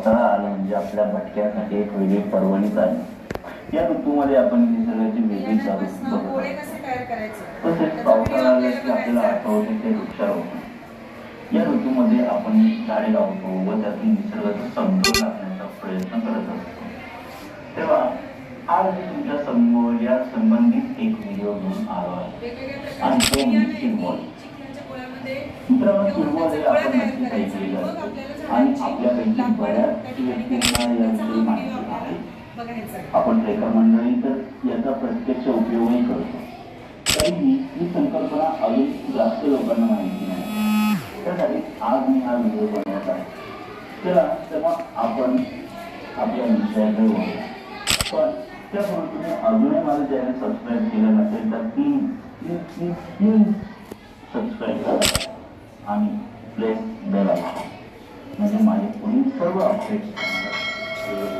पावसाळा आला म्हणजे आपल्या भटक्यांसाठी एक वेगळी पर्वणीच आहे. या ऋतूमध्ये आपण निसर्गाची वेगळी चालू बघत तसेच पावसाळा आला की आपल्याला. आठवते ते वृक्षारोपण. या ऋतूमध्ये आपण झाडे लावतो व त्यातून निसर्गाचा समतोल राखण्याचा प्रयत्न करत असतो. तेव्हा आज मी तुमच्यासमोर या संबंधित एक व्हिडिओ घेऊन आलो आहे. आणि तो म्हणजे पोळ्यामध्ये मित्रांनो चिरमुळ हे आपण तयार नक्की आपण लेकर मंडळी तर याचा प्रत्यक्ष उपयोगही करतो. तरीही ही संकल्पना अजून जास्त लोकांना माहिती नाही. त्यासाठी आज मी हा व्हिडिओ बनवत आहे. चला तेव्हा आपण आपल्या विषयाकडे वळूया. पण त्यापूर्वी तुम्ही अजूनही माझं चॅनल सबस्क्राईब केलं नसेल तर please please please please subscribe करा आणि प्लेस बेल म्हणजे माझे पुढील सर्व अपडेट्स